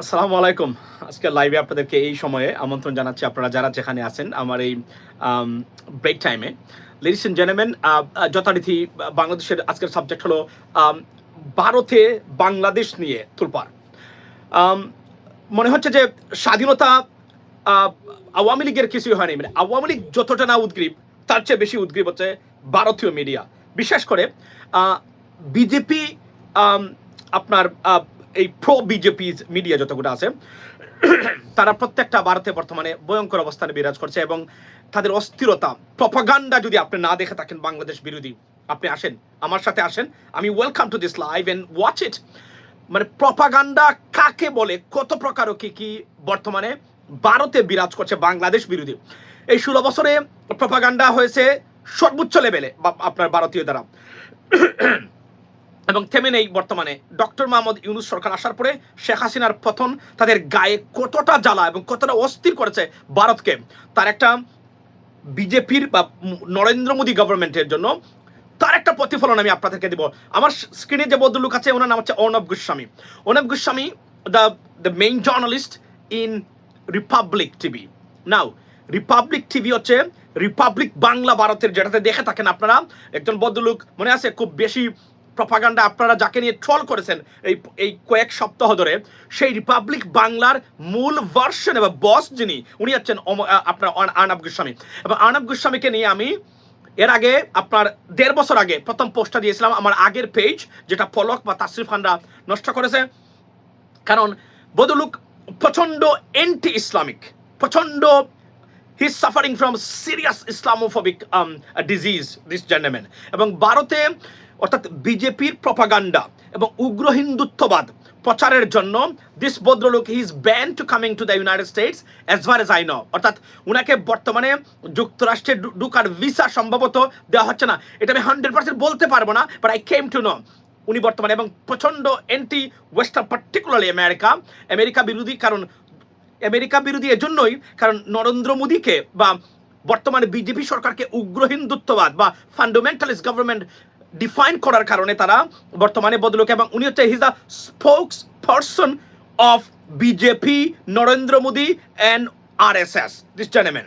আসসালামু আলাইকুম। আজকে লাইভে আপনাদেরকে এই সময়ে আমন্ত্রণ জানাচ্ছি আপনারা যারা যেখানে আছেন আমার এই ব্রেক টাইমে লেডিস এন্ড জেন্টলম্যান যথারীতি বাংলাদেশের আজকের সাবজেক্ট হলো ভারতে বাংলাদেশ নিয়ে তুলপার। মনে হচ্ছে যে স্বাধীনতা আওয়ামী লীগের কিছুই হয়নি। মানে আওয়ামী লীগ যতটা না উদ্গ্রীব, তার চেয়ে বেশি উদ্গ্রীব হচ্ছে ভারতীয় মিডিয়া বিশেষ করে বিজেপি আপনার এই প্রো বিজেপি মিডিয়া যতগুলো আছে, তারা প্রত্যেকটা ভারতে বর্তমানে ভয়ঙ্কর অবস্থানে বিরাজ করছে এবং তাদের অস্থিরতা প্রপাগান্ডা যদি আপনি না দেখে থাকেন বাংলাদেশ বিরোধী, আপনি আসেন, আমার সাথে আসেন, আমি welcome to this live and watch it মানে প্রপাগান্ডা কাকে বলে, কত প্রকার কি কি বর্তমানে ভারতে বিরাজ করছে বাংলাদেশ বিরোধী? এই ষোলো বছরে প্রপাগান্ডা হয়েছে সর্বোচ্চ লেভেলে আপনার ভারতীয় দ্বারা। এবং থেমে নেই বর্তমানে। ডক্টর মোহাম্মদ ইউনুস সরকার আসার পরে শেখ হাসিনার পতন তাদের গায়ে কতটা জ্বালা এবং কতটা অস্থির করেছে ভারতকে। তার একটা বিজেপির বা নরেন্দ্র মোদী গভর্নমেন্টের জন্য তার একটা প্রতিফলন আমি আপনাদেরকে দেব। আমার স্ক্রিনে যে ভদ্রলোক আছে, ওনার নাম হচ্ছে Arnab Goswami. Arnab Goswami the the main journalist in Republic TV now Republic TV হচ্ছে রিপাবলিক বাংলা ভারতের, যেটাতে দেখে থাকেন আপনারা। একজন ভদ্রলোক মনে আছে? খুব বেশি প্রপাগান্ডা আপনারা যাকে নিয়ে ট্রল করেছেন এই এই কয়েক সপ্তাহ ধরে, সেই রিপাবলিক বাংলার মূল ভার্সন এবং বস যিনি, উনি হচ্ছেন আপনার আর্ণব গোস্বামী। এবং আর্ণব গোস্বামীকে নিয়ে আমি এর আগে আপনার দেড় বছর আগে প্রথম পোস্টটা দিয়েছিলাম আমার আগের পেজ যেটা পলক বা তাসরিফ খানরা নষ্ট করেছে। কারণ বদলুক প্রচণ্ড এন্টি ইসলামিক প্রচণ্ড he suffering from serious Islamophobic disease this gentleman এবং ভারতে অর্থাৎ বিজেপির প্রপাগান্ডা এবং উগ্র হিন্দুত্ববাদ প্রচারের জন্য দিস ভদ্রলোক he is ban to coming to the United States as far as I know অর্থাৎ উনাকে বর্তমানে যুক্তরাষ্ট্রে ঢু- ঢুকার ভিসা সম্ভবত দেওয়া হচ্ছে না। এটা আমি হান্ড্রেড পার্সেন্ট বলতে পারব না but I came to know উনি বর্তমানে এবং প্রচণ্ড anti western particularly America America বিরোধী, কারণ আমেরিকা বিরোধী এজন্যই, কারণ নরেন্দ্র মোদীকে বা বর্তমানে বিজেপি সরকারকে উগ্র হিন্দুত্ববাদ বা ফান্ডামেন্টালিস্ট গভর্নমেন্ট ডিফাইন করার কারণে তারা বর্তমানে বদলোক এবং উনি হচ্ছে his the spokes person of BJP Narendra Modi and R S S this gentleman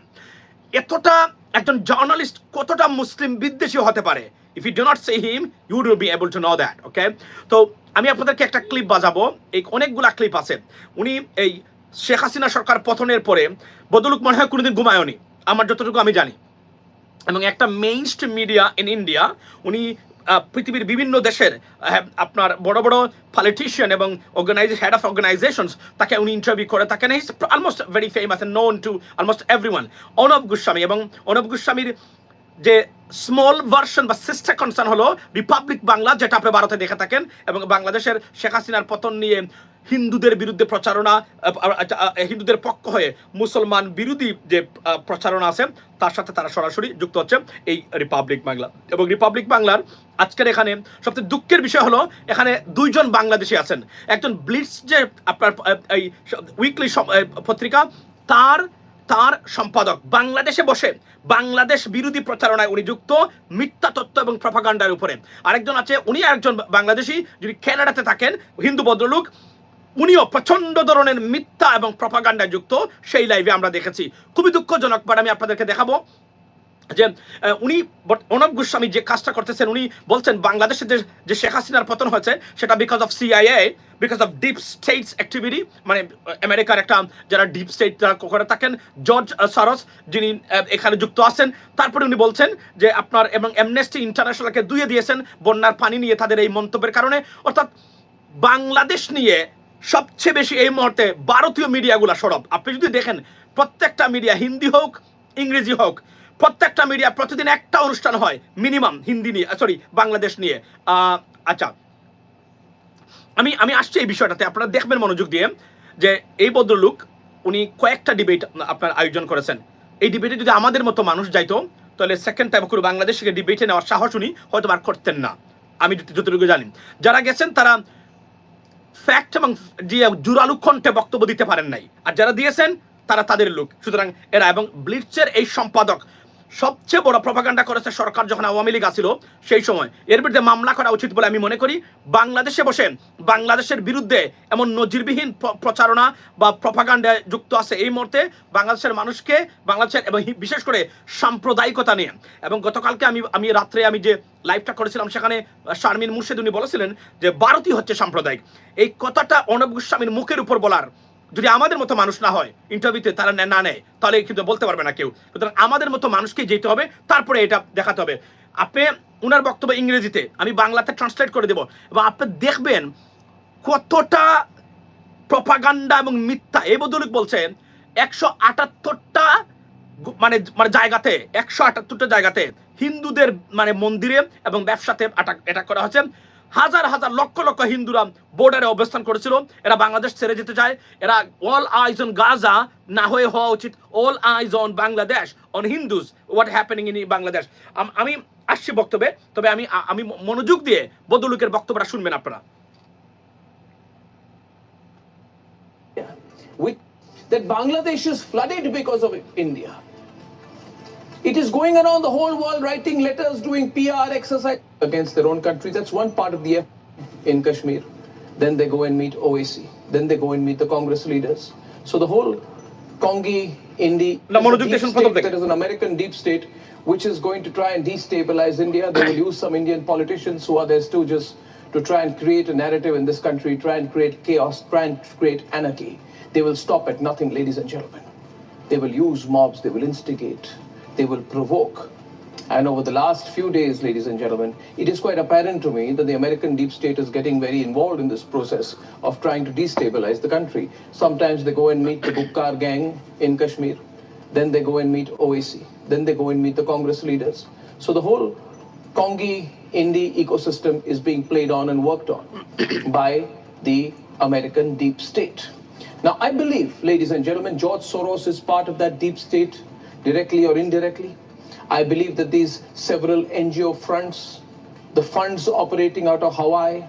এতটা একজন জার্নালিস্ট কতটা মুসলিম বিদ্বেষী হতে পারে? If you do not say him you will be able to know that okay তো আমি আপনাদেরকে একটা ক্লিপ বাজাবো। এই অনেকগুলা ক্লিপ আছে। উনি এই শেখ হাসিনা সরকার পতনের পরে বদলুক মনে হয় কোনোদিন ঘুমায়নি। আমার যতটুকু আমি জানি। এবং একটা main stream media in India উনি পৃথিবীর বিভিন্ন দেশের আপনার বড় বড় পলিটিশিয়ান এবং অর্গানাইজ হেড অফ অর্গানাইজেশনস তাকে উনি ইন্টারভিউ করে থাকেন। Is almost very famous known to almost every one Arnab Goswami এবং অনব গোস্বামীর যে স্মল ভার্সন বা সিস্টার কনসার্ন হলো রিপাবলিক বাংলা যেটা আপনি ভারতে দেখে থাকেন, এবং বাংলাদেশের শেখ হাসিনার পতন নিয়ে হিন্দুদের বিরুদ্ধে প্রচারণা হিন্দুদের পক্ষ হয়ে মুসলমান বিরোধী যে প্রচারণা আছে, তার সাথে তারা সরাসরি যুক্ত হচ্ছে এই রিপাবলিক বাংলা এবং রিপাবলিক বাংলার আজকের এখানে সবচেয়ে দুঃখের বিষয় হলো, এখানে দুইজন বাংলাদেশি আছেন। একজন ব্লিটস যে আপনার এই উইকলি পত্রিকা, তার তার সম্পাদক। বাংলাদেশে বসে বাংলাদেশ বিরোধী প্রচারণায় উনি যুক্ত, মিথ্যা তত্ত্ব এবং প্রপাগান্ডার উপরে। আরেকজন আছে, উনি একজন বাংলাদেশি, যিনি কানাডাতে থাকেন, হিন্দু ভদ্রলোক। উনিও প্রচণ্ড ধরনের মিথ্যা এবং প্রপাগান্ডায় যুক্ত, সেই লাইভে আমরা দেখেছি। খুবই দুঃখজনক বাট আমি আপনাদেরকে দেখাবো যে উনি অর্ণব গোস্বামী যে কাজটা করতেছেন, উনি বলছেন, বাংলাদেশে যে শেখ হাসিনার পতন হয়েছে, সেটা because of CIA because of deep states activity মানে আমেরিকার একটা, যারা ডিপ স্টেট করে থাকেন জর্জ সারস যিনি এখানে যুক্ত আছেন, তারপরে উনি বলছেন যে আপনার এবং অ্যামনেস্টি ইন্টারন্যাশনালকে দুয়ে দিয়েছেন, বন্যার পানি নিয়ে তাদের এই মন্তব্যের কারণে। অর্থাৎ বাংলাদেশ নিয়ে সবচেয়ে বেশি এই মুহূর্তে ভারতীয় মিডিয়াগুলো সরব। আপনি যদি দেখেন, প্রত্যেকটা মিডিয়া হিন্দি হোক, ইংরেজি হোক, প্রত্যেকটা মিডিয়া প্রতিদিন একটা অনুষ্ঠান হয় মিনিমাম হিন্দি নিয়ে সরি বাংলাদেশ নিয়ে। আচ্ছা আমি আমি আসছি এই বিষয়টাতে। আপনারা দেখবেন মনোযোগ দিয়ে যে এই ভদ্রলোক, উনি কয়েকটা ডিবেট আপনার আয়োজন করেছেন। এই ডিবেটে যদি আমাদের মতো মানুষ যাইতো, তাহলে সেকেন্ড টাইম করে বাংলাদেশকে ডিবেটে নেওয়ার সাহস উনি হয়তো আর করতেন না। আমি যতটুকু জানি। যারা গেছেন, তারা ফ্যাক্ট এবং যে জোরালু কণ্ঠে বক্তব্য দিতে পারেন নাই। আর যারা দিয়েছেন, তারা তাদের লোক। সুতরাং এরা এবং ব্লিটসের এই সম্পাদক সবচেয়ে বড় প্রপাগান্ডা করেছে সরকার যখন আওয়ামী লীগ আসিল, সেই সময়। এর বিরুদ্ধে মামলা করা উচিত বলে আমি মনে করি। বাংলাদেশে বসে, বাংলাদেশের বিরুদ্ধে এমন নজিরবিহীন প্রচারণা বা প্রপাগান্ডায় যুক্ত আছে এই মুহূর্তে বাংলাদেশের মানুষকে, বাংলাদেশের এবং বিশেষ করে সাম্প্রদায়িকতা নিয়ে। এবং গতকালকে আমি আমি রাত্রে আমি যে লাইভটা করেছিলাম, সেখানে শারমিন মুর্শিদ উনি বলেছিলেন যে, ভারতই হচ্ছে সাম্প্রদায়িক। এই কথাটা অর্ণব গোস্বামীর মুখের উপর বলার যদি আমাদের মতো মানুষ না হয় ইন্টারভিউতে তারা নে- নেয়, তাহলে কিন্তু বলতে পারবে না কেউ। সুতরাং আমাদের মতো মানুষকে যেতে হবে, তারপরে এটা দেখাতে হবে। আপনি ওনার বক্তব্য ইংরেজিতে, আমি বাংলাতে ট্রান্সলেট করে দেব। এবং আপনি দেখবেন কতটা প্রপাগান্ডা এবং মিথ্যা, এই বদলুক বলছে, একশো আটাত্তরটা মানে মানে জায়গাতে, একশো আটাত্তরটা জায়গাতে হিন্দুদের মানে মন্দিরে এবং ব্যবসাতে অ্যাটাক করা হয়েছে হাজার হাজার লক্ষ লক্ষ হিন্দুরা বর্ডারে অবস্থান করেছিল। এরা বাংলাদেশ ছেড়ে যেতে চায়। এরা অল আইজ অন গাজা না হয়ে হওয়া উচিত। All eyes on Bangladesh on Hindus what happening in Bangladesh আম- আসছি বক্তব্যে তবে আমি আমি মনোযোগ দিয়ে বদলুকের বক্তব্যটা শুনবেন আপনারা। That Bangladesh is flooded because of India. It is going around the whole world writing letters, doing PR exercise. against their own country. That's one part of the effort in Kashmir. Then they go and meet OAC. Then they go and meet the Congress leaders. So the whole Congi, the there is an American deep state which is going to try and destabilize India. They will use some Indian politicians who are there stooges to try and create a narrative in this country, try and create chaos, try and create anarchy. They will stop at nothing, ladies and gentlemen. They will use mobs, they will instigate, they will provoke, and over the last few days, ladies and gentlemen, it is quite apparent to me that the American deep state is getting very involved in this process of trying to destabilize the country. Sometimes they go and meet the Bukkar gang in Kashmir, then they go and meet OAC, then they go and meet the Congress leaders. So the whole Kongi Indi ecosystem is being played on and worked on by the American deep state. Now, I believe, ladies and gentlemen, George Soros is part of that deep state, directly or indirectly. I believe that these several NGO fronts, the funds operating out of Hawaii,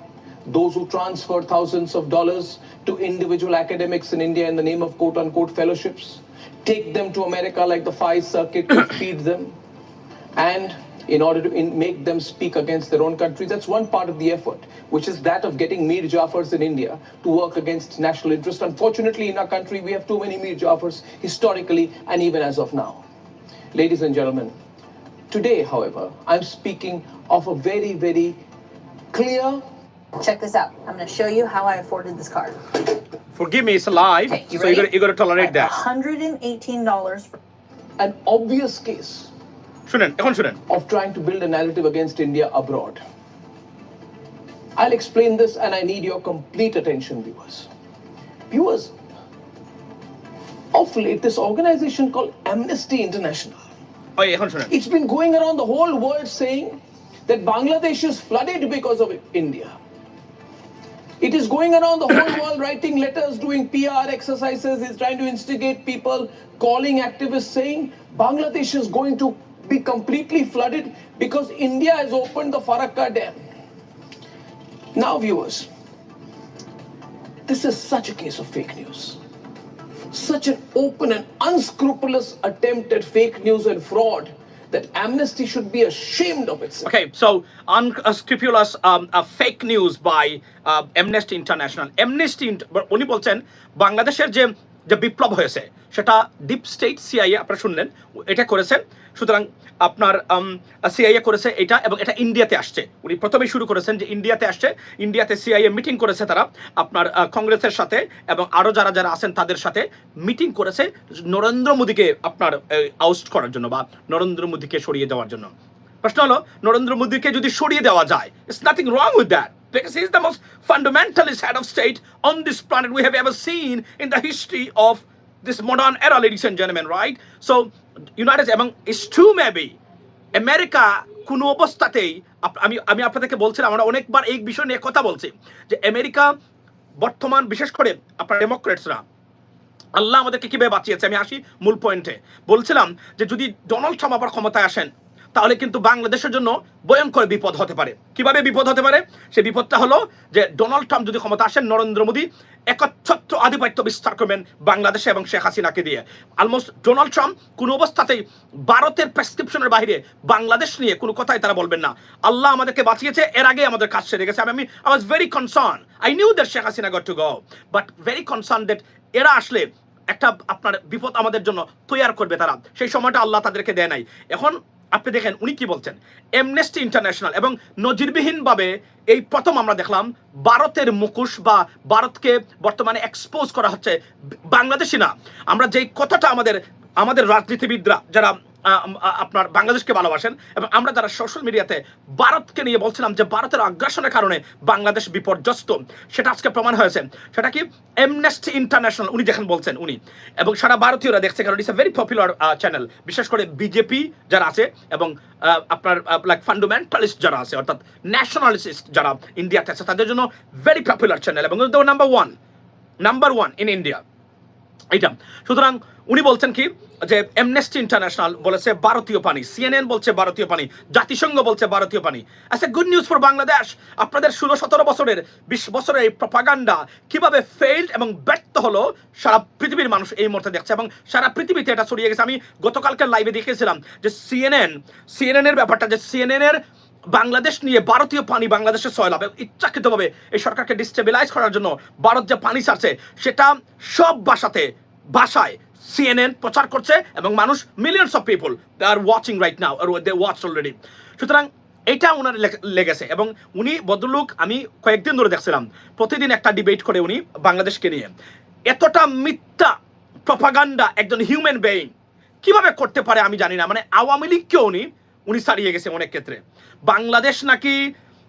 those who transfer thousands of dollars to individual academics in India in the name of quote unquote fellowships, take them to America like the Phi Circuit to feed them, and in order to in, make them speak against their own country. That's one part of the effort, which is that of getting Mir Jafars in India to work against national interest. Unfortunately, in our country, we have too many Mir Jafars historically and even as of now. Ladies and gentlemen, today, however, I'm speaking of a very, very clear Check this out. I'm going to show you how I afforded this card. Forgive me, it's live, Okay, you so you ready? gotta, you gotta tolerate that. $118 for an obvious case শুনেন এখন শুনেন of trying to build a narrative against India abroad. I'll explain this and I need your complete attention, viewers. Viewers, of late, this organization called Amnesty International, ওই এখন শুনেন it's been going around the whole world saying that Bangladesh is flooded because of India. It is going around the whole world writing letters, doing PR exercises, it's trying to instigate people, calling activists saying Bangladesh is going to be completely flooded because India has opened the Farakka Dam. Now, viewers, this is such a case of fake news. Such an open and unscrupulous attempt at fake news and fraud that Amnesty should be ashamed of itself. Okay, so unscrupulous um, uh, fake news by uh, Amnesty International. Amnesty Int- উনি বলছেন বাংলাদেশের যে যে বিপ্লব হয়েছে, সেটা deep state CIA আপনারা শুনলেন, এটা করেছেন। সুতরাং আপনার সিআইএ করেছে এটা এবং এটা ইন্ডিয়াতে আসছে। উনি প্রথমেই শুরু করেছেন যে ইন্ডিয়াতে আসছে। ইন্ডিয়াতে সিআইএ মিটিং করেছে তারা, আপনার কংগ্রেসের সাথে এবং আরও যারা যারা আছেন তাদের সাথে মিটিং করেছে নরেন্দ্র মোদীকে আপনার আউস্ট করার জন্য বা নরেন্দ্র মোদীকে সরিয়ে দেওয়ার জন্য। প্রশ্ন হলো, নরেন্দ্র মোদীকে যদি সরিয়ে দেওয়া যায় it's nothing wrong with that because he is the most fundamentalist head of state on this planet we have ever seen in the history of this modern era, ladies and gentlemen, right? So, United এবং is true maybe America কোনো অবস্থাতেই আমি আমি আপনাদেরকে বলছিলাম আমরা অনেকবার এই বিষয় নিয়ে কথা বলছি যে আমেরিকা বর্তমান বিশেষ করে আপনার ডেমোক্রেটসরা আল্লাহ আমাদেরকে কীভাবে বাঁচিয়েছে আমি আসি মূল পয়েন্টে বলছিলাম যে যদি ডোনাল্ড ট্রাম্প আবার ক্ষমতায় আসেন তাহলে কিন্তু বাংলাদেশের জন্য ভয়ঙ্কর বিপদ হতে পারে। কীভাবে বিপদ হতে পারে? সে বিপদটা হলো যে ডোনাল্ড ট্রাম্প যদি ক্ষমতা আসেন, নরেন্দ্র মোদী একচ্ছত্র আধিপত্য বিস্তার করবেন বাংলাদেশে এবং শেখ হাসিনাকে দিয়ে। অলমোস্ট ডোনাল্ড ট্রাম্প কোনো অবস্থাতেই ভারতের প্রেসক্রিপশনের বাইরে বাংলাদেশ নিয়ে কোনো কথাই তারা বলবেন না। আল্লাহ আমাদেরকে বাঁচিয়েছে, এর আগে আমাদের কাজ সেরে গেছে। আমি I was very concern I knew that Sheikh Hasina got to go but very concern that এরা আসলে একটা আপনার বিপদ আমাদের জন্য তৈয়ার করবে তারা। সেই সময়টা আল্লাহ তাদেরকে দেয় নাই। এখন আপনি দেখেন, উনি কি বলছেন? এমনেস্টি ইন্টারন্যাশনাল এবং নজিরবিহীনভাবে এই প্রথম আমরা দেখলাম ভারতের মুখোশ বা ভারতকে বর্তমানে এক্সপোজ করা হচ্ছে, বাংলাদেশি না। আমরা যেই কথাটা আমাদের আমাদের রাজনীতিবিদরা, যারা আপনার বাংলাদেশকে ভালোবাসেন এবং আমরা যারা সোশ্যাল মিডিয়াতে ভারতকে নিয়ে বলছিলাম যে ভারতের আগ্রাসনের কারণে বাংলাদেশ বিপর্যস্ত, সেটা আজকে প্রমাণ হয়েছে। সেটা কি? এমনেস্টি ইন্টারন্যাশনাল উনি যেখানে বলছেন, উনি। এবং সারা ভারতীয়রা দেখছে কারণ it's a very popular channel বিশেষ করে বিজেপি যারা আছে এবং আপনার লাইক ফান্ডামেন্টালিস্ট যারা আছে, অর্থাৎ ন্যাশনালিস্ট যারা ইন্ডিয়াতে আছে, তাদের জন্য ভেরি পপুলার চ্যানেল এবং number one number one in India এইটা। সুতরাং উনি বলছেন কি, যে এমনেস্টি ইন্টারন্যাশনাল বলেছে ভারতীয় পানি সিএনএন বলছে ভারতীয় পানি, জাতিসংঘ বলছে ভারতীয় পানি। আচ্ছা গুড নিউজ ফর বাংলাদেশ আপনাদের ষোলো সতেরো বছরের, বিশ বছরের এই প্রপাগান্ডা কীভাবে ফেইল্ড এবং ব্যর্থ হলো, সারা পৃথিবীর মানুষ এই মুহূর্তে দেখছে এবং সারা পৃথিবীতে এটা ছড়িয়ে গেছে। আমি গতকালকে লাইভে দেখেছিলাম যে সিএনএন সিএনএন এর ব্যাপারটা, যে সিএনএন এর বাংলাদেশ নিয়ে ভারতীয় পানি বাংলাদেশে সয়লাভ ইচ্ছাকৃতভাবে এই সরকারকে ডিস্টেবিলাইজ করার জন্য ভারত যে পানি ছাড়ছে, সেটা সব ভাষাতে, ভাষায় সিএনএন প্রচার করছে এবং মানুষ millions of people they are watching right now are they watch already সুতরাং এটা ওনার লেগেছে এবং উনি বদলুক আমি কয়েকদিন ধরে দেখছিলাম, প্রতিদিন একটা ডিবেট করে উনি বাংলাদেশকে নিয়ে। এতটা মিথ্যা প্রপাগান্ডা একজন হিউম্যান বেইং কীভাবে করতে পারে আমি জানি না মানে আওয়ামী লীগকেও উনি উনি ছাড়িয়ে গেছে অনেক ক্ষেত্রে। বাংলাদেশ নাকি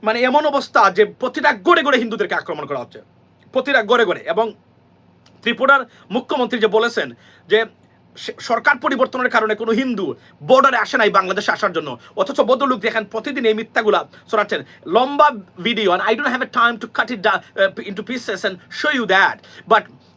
মানে এমন অবস্থা যে প্রতিটা গড়ে গড়ে হিন্দুদেরকে আক্রমণ করা হচ্ছে। প্রতিটা গড়ে গড়ে। এবং ত্রিপুরার মুখ্যমন্ত্রী যে বলেছেন যে সরকার পরিবর্তনের কারণে কোনো হিন্দু বর্ডারে আসে নাই বাংলাদেশে আসার জন্য। অথচ বদলুক দেখেন প্রতিদিন এই মিথ্যাগুলা ছড়াচ্ছেন। লম্বা video I don't have a time to cut it down, uh, into pieces and show you that.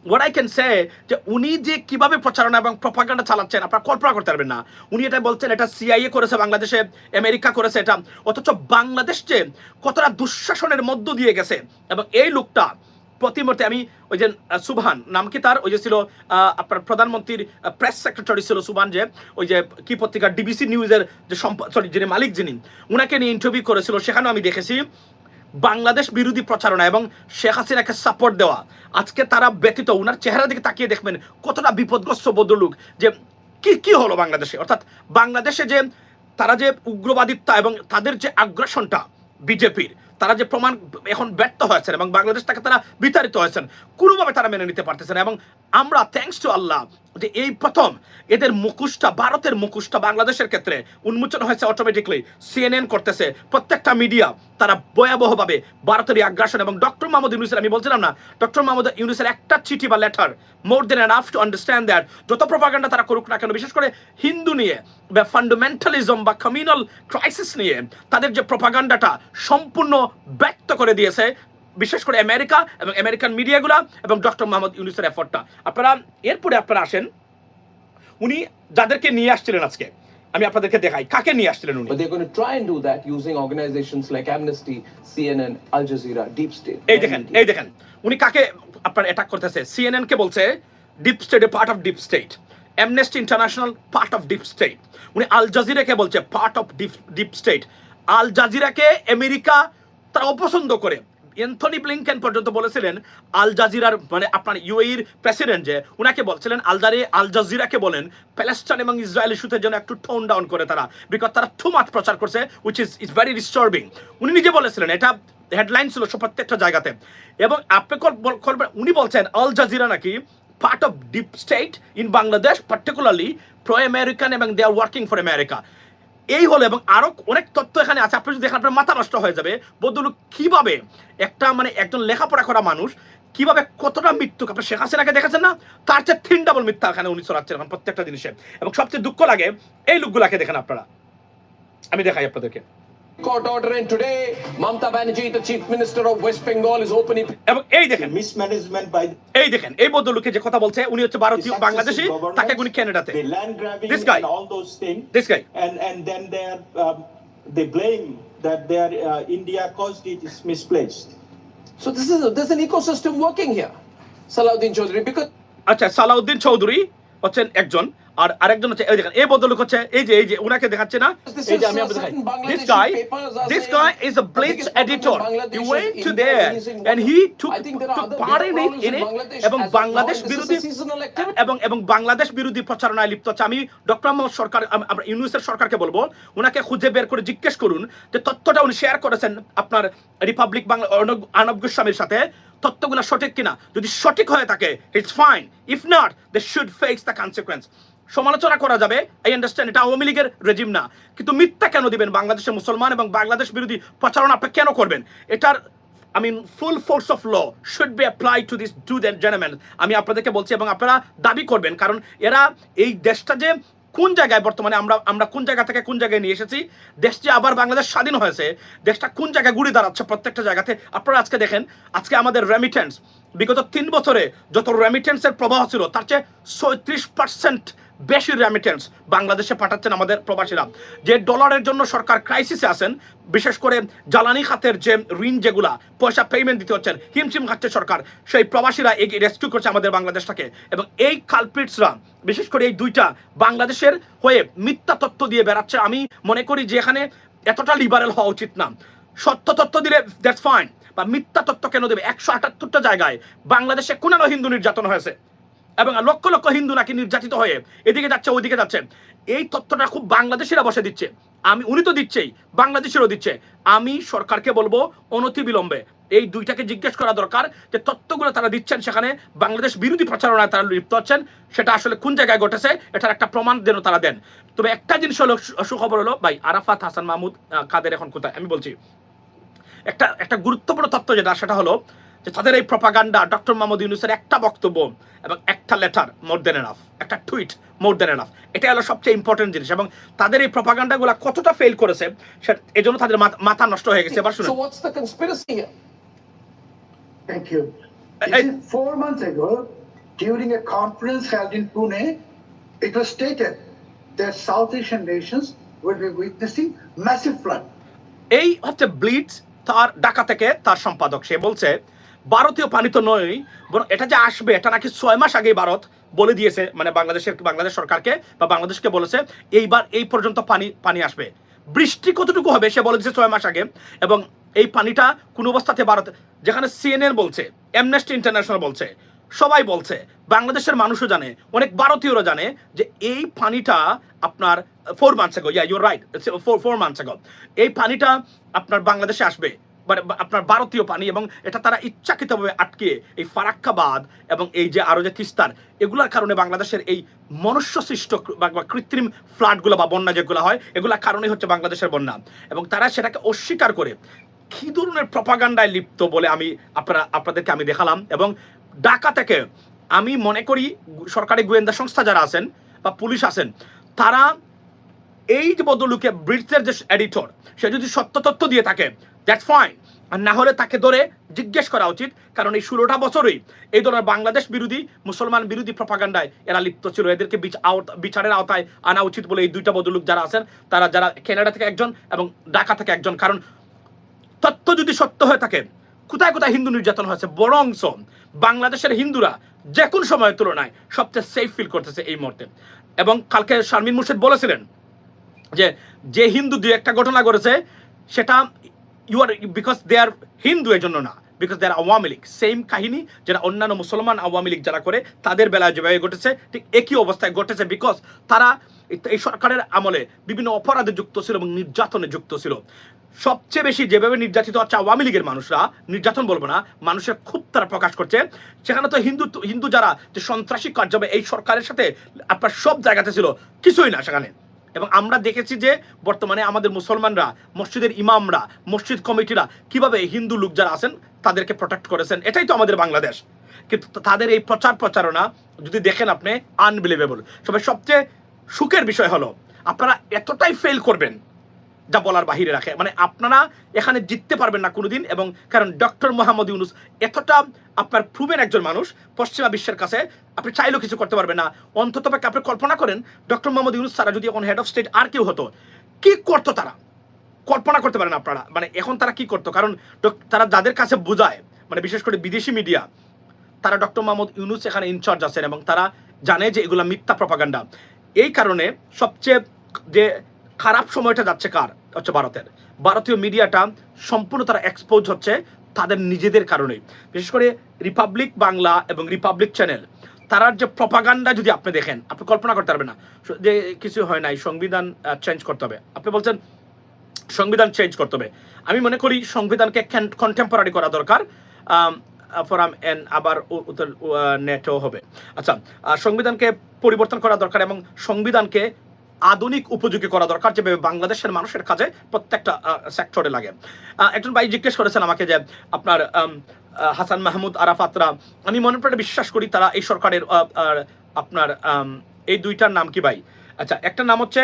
But I I say যে উনি যে কীভাবে প্রচারণা এবং প্রপাগান্ডা চালাচ্ছেন, আপনারা কল্পনা করতে পারবেন না। উনি এটা বলছেন, এটা সিআইএ করেছে, বাংলাদেশে আমেরিকা করেছে এটা। অথচ বাংলাদেশ যে কতটা দুঃশাসনের মধ্য দিয়ে গেছে, এবং এই লোকটা প্রতিমূর্তি আমি ওই যে সুবহান, নাম কি তার? ওই যে ছিল আপনার প্রধানমন্ত্রীর প্রেস সেক্রেটারি ছিল সুবহান যে, ওই যে কি পত্রিকা ডিবিসি নিউজের যে সরি যিনি মালিক যিনি, উনাকে নিয়ে ইন্টারভিউ করেছিল, সেখানেও আমি দেখেছি। বাংলাদেশ বিরোধী প্রচারণা এবং শেখ হাসিনাকে সাপোর্ট দেওয়া। আজকে তারা ব্যতীত উনার চেহারা দিকে তাকিয়ে দেখবেন কতটা বিপদগ্রস্ত বদলুক যে কি কি হলো বাংলাদেশে? অর্থাৎ বাংলাদেশে যে তারা যে উগ্রবাদিত্ব এবং তাদের যে আগ্রাসনটা বিজেপির, তারা যে প্রমাণ এখন ব্যর্থ হয়েছেন এবং বাংলাদেশ থেকে তারা বিতাড়িত হয়েছেন, কোনোভাবে তারা মেনে নিতে পারতেছেন এবং আমরা থ্যাংকস টু আল্লাহ যে এই প্রথম এদের মুখোশটা, ভারতের মুখোশটা বাংলাদেশের ক্ষেত্রে উন্মোচন হয়েছে অটোমেটিকলি সিএনএন করতেছে, প্রত্যেকটা মিডিয়া তারা ভয়াবহভাবে ভারতের আগ্রাসন এবং ডক্টর মোহাম্মদ ইউনুসের, আমি বলছিলাম না, ডক্টর মোহাম্মদ ইউনুসের একটা চিঠি বা letter more than enough to understand that যত প্রপাগান্ডা তারা করুক না কেন, বিশেষ করে হিন্দু নিয়ে বা ফান্ডামেন্টালিজম বা কমিউনাল ক্রাইসিস নিয়ে তাদের যে প্রপাগান্ডাটা সম্পূর্ণ ব্যক্ত করে দিয়েছে বিশেষ করে আমেরিকা এবং আমেরিকান মিডিয়াগুলা এবং ডক্টর মোহাম্মদ ইউনুসের এফর্টটা আপনারা এরপরে আপনারা আসেন উনি যাদেরকে নিয়ে আসছিলেন আজকে আমি আপনাদেরকে দেখাই কাকে নিয়ে আসছিলেন উনি? They're going to try and do that using organizations like Amnesty, CNN, Al Jazeera, Deep State. এই দেখেন এই দেখেন উনি কাকে আপনার অ্যাটাক করতেছে? সিএনএন কে বলছে deep state a part of deep state Amnesty International part of deep state উনি আল জাজিরাকে বলছে part of deep deep state আল জাজিরাকে আমেরিকা তারা অপছন্দ করে। এন্থনি ব্লিংকেন পর্যন্ত বলেছিলেন আল জাজিরার মানে আপনার ইউএইর প্রেসিডেন্ট যে, উনাকে বলছিলেন আলজারি আল জাজিরাকে বলেন প্যালেস্টাইন এবং ইসরায়েল ইস্যুতে যেন একটু টোন ডাউন করে তারা বিকজ তারা মাছ প্রচার করছে which is is very disturbing উনি নিজে বলেছিলেন, এটা হেডলাইন ছিল প্রত্যেকটা জায়গাতে। এবং আপনি উনি বলছেন আল জাজিরা নাকি part of deep state in Bangladesh particularly pro American এবং they are working for America এই হলো এবং আরও অনেক তথ্য এখানে আছে। আপনি যদি আপনার মাথা নষ্ট হয়ে যাবে বদলু কীভাবে একটা মানে একজন লেখাপড়া করা মানুষ, কীভাবে কতটা মৃত্যু আপনি শেখ হাসিনাকে দেখেছেন না? তার চেয়ে থিন ডাবল মিথ্যা এখানে উনি চড়াচ্ছেন এখন প্রত্যেকটা জিনিসে। এবং সবচেয়ে দুঃখ লাগে এই লোকগুলাকে দেখেন আপনারা। আমি দেখাই আপনাদেরকে। Court order, and today Mamta Banerjee, the Chief Minister of West Bengal, is opening. এবং এই দেখেন mismanagement by the এই দেখেন এই ভদ্রলোকে যে কথা বলছে উনি হচ্ছে ভারতীয় successive বাংলাদেশি governments, তাকে উনি ক্যানাডাতে the land grabbing This guy. and all those things. This guy. And and then they are, um, they blame that their uh, India caused it is misplaced. So this is a, there's an ecosystem working here, Salahuddin Chaudhary, because আচ্ছা সালাউদ্দিন চৌধুরী হচ্ছেন একজন আর আরেকজন হচ্ছে এই দেখেন এই ভদ্রলোক হচ্ছে এই যে এই যে উনাকে দেখাচ্ছে না? এই যে আমি আপনাদের দেখাই। This guy this guy is a bleach editor he went to releasing and he took other part in এবং বাংলাদেশ বিরোধী এবং এবং বাংলাদেশ বিরোধী প্রচারণায় লিপ্ত আছে আমি ডক্টর মোহাম্মদ সরকার আমরা ইউনুসের সরকারকে বলব ওনাকে খুঁজে বের করে জিজ্ঞেস করুন যে তথ্যটা উনি শেয়ার করেছেন আপনার রিপাবলিক বাংলা অর্ণব- গোস্বামীর সাথে। তথ্যগুলো সঠিক কিনা? যদি সঠিক হয়ে থাকে it's fine if not they should face the consequence সমালোচনা করা যাবে আই আন্ডারস্ট্যান্ড এটা আওয়ামী লীগের রেজিম না। কিন্তু মিথ্যা কেন দিবেন বাংলাদেশের মুসলমান এবং বাংলাদেশ বিরোধী প্রচারণা আপনি কেন করবেন? এটার I mean full force of law should be apply to this to the gentleman আমি আপনাদেরকে বলছি এবং আপনারা দাবি করবেন, কারণ এরা এই দেশটা যে কোন জায়গায় বর্তমানে আমরা আমরা কোন জায়গা থেকে কোন জায়গায় নিয়ে এসেছি, দেশ যে আবার বাংলাদেশ স্বাধীন হয়েছে, দেশটা কোন জায়গায় ঘুরে দাঁড়াচ্ছে প্রত্যেকটা জায়গাতে। আপনারা আজকে দেখেন, আজকে আমাদের রেমিটেন্স বিগত তিন বছরে যত রেমিটেন্সের প্রবাহ ছিল, তার চেয়ে ছয়ত্রিশ পার্সেন্ট বেশি রেমিটেন্স বাংলাদেশে পাঠাচ্ছেন আমাদের প্রবাসীরা। যে ডলারের জন্য সরকার ক্রাইসিসে আছেন, বিশেষ করে জ্বালানি খাতের যে ঋণ যেগুলা, পয়সা পেমেন্ট দিতে হচ্ছেন, হিমশিম খাচ্ছে সরকার, সেই প্রবাসীরা এগিয়ে রেস্কিউ করছে আমাদের বাংলাদেশটাকে। এবং এই কালপ্রিটসরা বিশেষ করে এই দুইটা, বাংলাদেশের হয়ে মিথ্যা তথ্য দিয়ে বেড়াচ্ছে। আমি মনে করি যে এখানে এতটা লিবারেল হওয়া উচিত না। সত্য তথ্য দিলে দ্যাটস ফাইন বা মিথ্যা তথ্য কেন দেবে? একশো আটাত্তরটা জায়গায় বাংলাদেশে কোন হিন্দু নির্যাতন হয়েছে। এবং লক্ষ লক্ষ হিন্দু নাকি নির্যাতিত হয়ে এদিকে যাচ্ছে ওইদিকে যাচ্ছে। এই তথ্যটা খুব বাংলাদেশিরা বসে দিচ্ছে। আমি, উনি তো দিচ্ছেই, বাংলাদেশেরও দিচ্ছে। আমি সরকারকে বলব অনতি বিলম্বে। এই দুইটাকে জিজ্ঞেস করা দরকার যে তথ্যগুলো তারা দিচ্ছেন সেখানে বাংলাদেশ বিরোধী প্রচারণায় তারা লিপ্ত হচ্ছেন সেটা আসলে কোন জায়গায় ঘটেছে, এটার একটা প্রমাণ যেন তারা দেন। তবে একটা জিনিস হলো সুখবর হলো, ভাই, আরাফাত হাসান মাহমুদ কাদের এখন কোথায়? আমি বলছি, একটা একটা গুরুত্বপূর্ণ তথ্য যেটা, সেটা হলো যে তাদের এই প্রপাগান্ডা ডক্টর মোহাম্মদ ইউনুসের একটা বক্তব্য এবং একটা লেটার মোর দেন এনাফ একটা টুইট মোর দেন এনাফ এটা হলো সবচেয়ে ইম্পর্টেন্ট জিনিস এবং তাদের এই প্রপাগান্ডাগুলো কতটা ফেল করেছে সে- এজন্য তাদের মাথা- নষ্ট হয়ে গেছে এবার শুনুন? Thank you. I- You see, four months ago, during a conference held in Pune, it was stated that South Asian nations will be witnessing massive flood. এই হচ্ছে ব্লিটস তার ঢাকা থেকে তার সম্পাদক সে বলছে ভারতীয় পানি তো নয় বরং এটা যে আসবে, এটা নাকি ছয় মাস আগেই ভারত বলে দিয়েছে মানে বাংলাদেশের, বাংলাদেশ সরকারকে, বা বাংলাদেশকে বলেছে, এইবার, এই পর্যন্ত পানি পানি আসবে। বৃষ্টি কতটুকু হবে, সে বলে দিয়েছে ছয় মাস আগে, এবং এই পানিটা কোন অবস্থাতে ভারত, যেখানে সিএনএন বলছে অ্যামনেস্টি ইন্টারন্যাশনাল বলছে, সবাই বলছে, বাংলাদেশের মানুষও জানে, অনেক ভারতীয়রা জানে, যে এই পানিটা আপনার four months ago yeah your right four four months ago এই পানিটা আপনার বাংলাদেশে আসবে। মানে আপনার ভারতীয় পানি এবং এটা তারা ইচ্ছাকৃতভাবে আটকে এই ফারাক্কাবাদ এবং এই যে আরও যে তিস্তার, এগুলার কারণে বাংলাদেশের এই মনুষ্য সৃষ্ট বা কৃত্রিম ফ্লাডগুলো বা বন্যা যেগুলো হয়, এগুলোর কারণেই হচ্ছে বাংলাদেশের বন্যা। এবং তারা সেটাকে অস্বীকার করে কি ধরনের প্রপাগান্ডায় লিপ্ত বলে আমি আপনারা, আপনাদেরকে আমি দেখালাম এবং ঢাকা থেকে আমি মনে করি সরকারি গোয়েন্দা সংস্থা যারা আছেন বা পুলিশ আছেন, তারা এই বদলুকে ব্রিটসের যে এডিটর সে যদি সত্য তথ্য দিয়ে থাকে দ্যাটস ফাইন আর না হলে তাকে ধরে জিজ্ঞেস করা উচিত, কারণ এই ষোলোটা বছরই এই ধরনের বাংলাদেশ বিরোধী, মুসলমান বিরোধী প্রপাগান্ডায় এরা লিপ্ত ছিল। এদেরকে বিচারের আওতায় আনা উচিত বলে এই দুইটা বদলুক যারা আছেন, তারা যারা কানাডা থেকে একজন এবং ঢাকা থেকে একজন। কারণ তথ্য যদি সত্য হয়ে থাকে, কোথায় কোথায় হিন্দু নির্যাতন হয়েছে? বড় অংশ বাংলাদেশের হিন্দুরা যে কোনো সময়ের তুলনায় সবচেয়ে সেফ ফিল করতেছে এই মুহূর্তে। এবং কালকে শারমিন মুর্শিদ বলেছিলেন যে যে হিন্দু দুই একটা ঘটনা করেছে সেটা you are because they are Hindu এর জন্য না because they are Awami League same কাহিনী যেটা অন্যান্য মুসলমান আওয়ামী লীগ যারা করে, তাদের বেলায় যেভাবে ঘটেছে, ঠিক একই অবস্থায় ঘটেছে বিকজ তারা এই সরকারের আমলে বিভিন্ন অপরাধে যুক্ত ছিল এবং নির্যাতনে যুক্ত ছিল। সবচেয়ে বেশি যেভাবে নির্যাতিত হচ্ছে আওয়ামী লীগের মানুষরা, নির্যাতন বলব না, মানুষের খুব তারা প্রকাশ করছে। সেখানে তো হিন্দু হিন্দু যারা যে সন্ত্রাসী কার্যবে এই সরকারের সাথে আপনার সব জায়গাতে ছিল, কিছুই না সেখানে। এবং আমরা দেখেছি যে বর্তমানে আমাদের মুসলমানরা, মসজিদের ইমামরা, মসজিদ কমিটিরা কীভাবে হিন্দু লোক যারা আছেন তাদেরকে প্রোটেক্ট করেছেন, এটাই তো আমাদের বাংলাদেশ। কিন্তু তাদের এই প্রচার প্রচারণা যদি দেখেন আপনি আনবিলিভেবল সবাই সবচেয়ে সুখের বিষয় হলো, আপনারা এতটাই ফেল করবেন যা বলার বাহিরে রাখে। মানে আপনারা এখানে জিততে পারবেন না কোনোদিন এবং কারণ ডক্টর মোহাম্মদ ইউনুস এতটা আপনার প্রুভেন একজন মানুষ, পশ্চিমা বিশ্বের কাছে আপনি চাইলেও কিছু করতে পারবেন না। অন্তত আপনি কল্পনা করেন, ডক্টর মোহাম্মদ ইউনুস ছাড়া যদি এখন হেড অফ স্টেট আর কেউ হতো, কি করতো তারা? কল্পনা করতে পারেন আপনারা। মানে এখন তারা কি করতো? কারণ তারা যাদের কাছে বোঝায় মানে বিশেষ করে বিদেশি মিডিয়া তারা ডক্টর মোহাম্মদ ইউনুস এখানে ইনচার্জ আছেন এবং তারা জানে যে এগুলো মিথ্যা প্রপাগান্ডা এই কারণে সবচেয়ে যে খারাপ সময়টা যাচ্ছে কার? হচ্ছে ভারতের। ভারতীয় মিডিয়াটা সম্পূর্ণ তারা এক্সপোজ হচ্ছে তাদের নিজেদের কারণেই। বিশেষ করে রিপাবলিক বাংলা এবং রিপাবলিক চ্যানেল তারার যে প্রপাগান্ডা যদি আপনি দেখেন, আপনি কল্পনা করতে পারবেন না যে কিছু হয় নাই, সংবিধান চেঞ্জ করতে হবে। আপনি বলছেন সংবিধান চেঞ্জ করতে হবে। আমি মনে করি সংবিধানকে কন্টেম্পোরারি করা দরকার ফরাম এন আবার নেটও হবে। আচ্ছা সংবিধানকে পরিবর্তন করা দরকার এবং সংবিধানকে আধুনিক উপযোগী করা দরকার যেভাবে বাংলাদেশের মানুষের কাজে প্রত্যেকটা সেক্টরে লাগে। একজন ভাই জিজ্ঞেস করেছেন আমাকে যে, আপনার হাসান মাহমুদ, আরাফাতরা, আমি মনে প্রাণে বিশ্বাস করি তারা এই সরকারের আপনার এই দুইটার নাম কি ভাই? আচ্ছা একটা নাম হচ্ছে,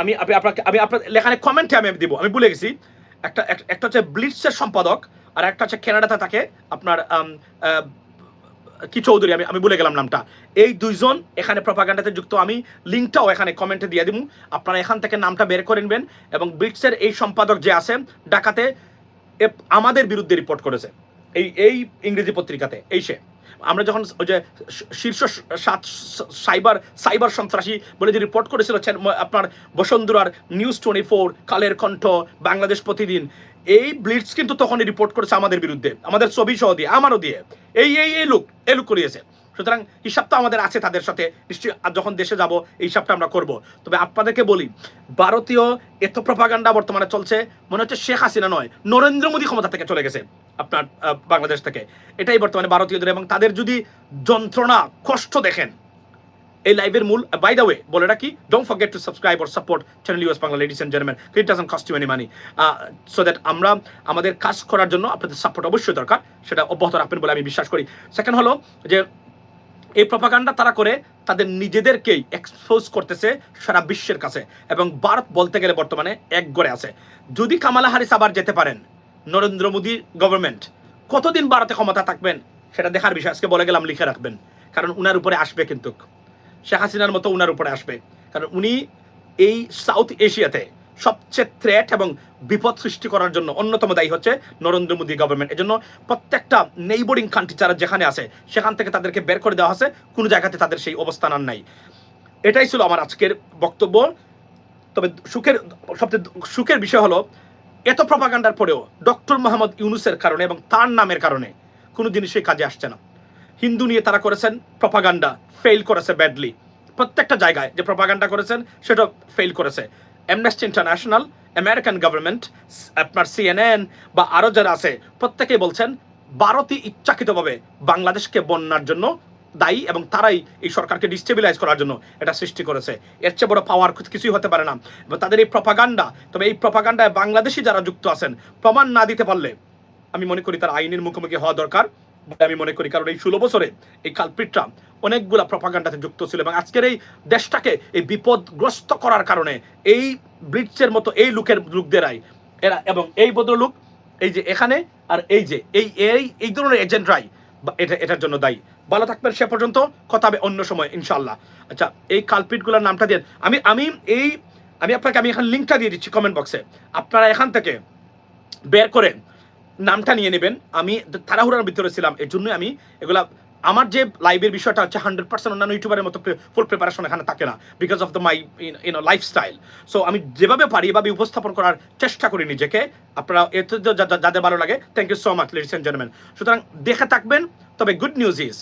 আমি আপনাকে, আমি আপনার লেখানে কমেন্টে আমি দিব, আমি ভুলে গেছি। একটা একটা হচ্ছে ব্লিটসের সম্পাদক, আর একটা হচ্ছে কানাডাতে থাকে আপনার কি চৌধুরী? আমি আমি ভুলে গেলাম নামটা। এই দুইজন এখানে প্রপাগান্ডাতে যুক্ত। আমি লিঙ্কটাও এখানে কমেন্টে দিয়ে দিব। আপনারা এখান থেকে নামটা বের করে নেবেন এবং ব্রিটসের এই সম্পাদক যে আছে ডাকাতে আমাদের বিরুদ্ধে রিপোর্ট করেছে। এই এই ইংরেজি পত্রিকাতে। এই সে। আমরা যখন ওই যে শীর্ষ সাত সাইবার সাইবার সন্ত্রাসী বলে যে রিপোর্ট করেছিল আপনার বসুন্ধরার news twenty four, Kaler Kantho, Bangladesh প্রতিদিন। এই ব্লিটস কিন্তু তখনই রিপোর্ট করেছে আমাদের বিরুদ্ধে, আমাদের ছবি সহ দিয়ে, আমারও দিয়ে। এই এই এই লোক এই লোক করিয়েছে। সুতরাং হিসাব তো আমাদের আছে তাদের সাথে, নিশ্চয়ই যখন দেশে যাব এই হিসাবটা আমরা করব। তবে আপনাদেরকে বলি, ভারতীয় এত প্রপাগান্ডা বর্তমানে চলছে, মনে হচ্ছে শেখ হাসিনা নয়, নরেন্দ্র মোদী ক্ষমতা থেকে চলে গেছে আপনার বাংলাদেশ থেকে। এটাই বর্তমানে ভারতীয়দের এবং তাদের যদি যন্ত্রণা, কষ্ট দেখেন এই লাইভের মূল বাই দ্য ওয়ে বলে রাখি don't forget to subscribe or support channel US Bangla ladies and gentleman it doesn't cost you any money so that আমরা আমাদের কাজ করার জন্য আপনাদের সাপোর্ট অবশ্যই দরকার, সেটা অব্যাহত রাখবেন বলে আমি বিশ্বাস করি। সেকেন্ড হলো যে, এই প্রপাগান্ডা তারা করে তাদের নিজেদেরকেই এক্সপোজ করতেছে সারা বিশ্বের কাছে, এবং ভারত বলতে গেলে বর্তমানে এক গড়ে আছে। যদি কামালা হারিস আবার যেতে পারেন, নরেন্দ্র মোদী গভর্নমেন্ট কতদিন ভারতে ক্ষমতা থাকবেন, সেটা দেখার বিষয়। আজকে বলে গেলাম, লিখে রাখবেন, কারণ উনার উপরে আসবে কিন্তু। শেখ হাসিনার মতো উনার উপরে আসবে। কারণ উনি এই সাউথ এশিয়াতে সবচেয়ে থ্রেট এবং বিপদ সৃষ্টি করার জন্য অন্যতম দায়ী হচ্ছে নরেন্দ্র মোদী গভর্নমেন্ট এজন্য প্রত্যেকটা নেইবরিং কান্ট্রি যারা যেখানে আছে, সেখান থেকে তাদেরকে বের করে দেওয়া হচ্ছে কোনো জায়গাতে তাদের সেই অবস্থান আর নাই। এটাই ছিল আমার আজকের বক্তব্য। তবে সুখের, সবচেয়ে সুখের বিষয় হলো, এত প্রপাগান্ডার পরেও ডক্টর মোহাম্মদ ইউনুসের কারণে এবং তার নামের কারণে কোনো জিনিসই কাজে আসছে না। হিন্দু নিয়ে তারা করেছেন প্রপাগান্ডা ফেল করেছে ব্যাডলি প্রত্যেকটা জায়গায় যে প্রপাগান্ডা করেছেন সেটা ফেল করেছে। অ্যামনেস্টি ইন্টারন্যাশনাল আমেরিকান গভর্নমেন্ট আপনার সিএনএন বা আরও যারা আছে, প্রত্যেকেই বলছেন, ভারতই ইচ্ছাকৃতভাবে বাংলাদেশকে বন্যার জন্য দায়ী এবং তারাই এই সরকারকে ডিস্টেবিলাইজ করার জন্য এটা সৃষ্টি করেছে। এর চেয়ে বড় পাওয়ার কিছুই হতে পারে না। এবং তাদের এই প্রপাগান্ডা তবে এই প্রপাগান্ডায় বাংলাদেশি যারা যুক্ত আছেন, প্রমাণ না দিতে পারলে, আমি মনে করি তার আইনের মুখোমুখি হওয়া দরকার। আমি মনে করি, কারণ এই ষোলো বছরে এই কালপিটটা অনেকগুলা প্রপাগান্ডাতে যুক্ত ছিল এবং আজকের এই দেশটাকে এই বিপদগ্রস্ত করার কারণে এই ব্রিটসের মতো এই লোকের লোকদেরাই, এরা এবং এই ভদ্রলোক, এই যে এখানে আর এই যে এই এই এই ধরনের এজেন্টরাই এটা, এটার জন্য দায়ী। ভালো থাকবেন সে পর্যন্ত, কথা হবে অন্য সময় ইনশাল্লাহ আচ্ছা এই কালপিটগুলোর নামটা দিয়ে আমি আমি এই, আমি আপনাকে, আমি এখানে লিঙ্কটা দিয়ে দিচ্ছি কমেন্ট বক্সে আপনারা এখান থেকে বের করে নামটা নিয়ে নেবেন। আমি তাড়াহুড়ার ভিতরে ছিলাম এর জন্যই আমি এগুলা আমার যে লাইভের বিষয়টা হচ্ছে হান্ড্রেড পার্সেন্ট অন্যান্য ইউটিউবারের মতো ফুল প্রিপারেশন এখানে থাকে না because of the my you know lifestyle so আমি যেভাবে পারি এভাবে উপস্থাপন করার চেষ্টা করি নিজেকে। আপনারা এতে যাদের ভালো লাগে thank you so much ladies and gentleman সুতরাং দেখে থাকবেন তবে good news is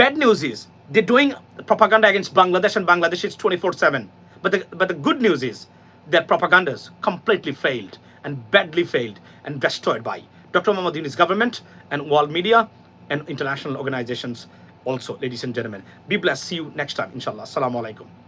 bad news is they're doing propaganda against Bangladesh and Bangladesh is 24-7. But the, but the good news is their propagandas completely failed. And badly failed and destroyed by Dr. Mohammad Yunus government and world media and international organizations also, ladies and gentlemen. Be blessed. See you next time, inshallah. Assalamu alaikum.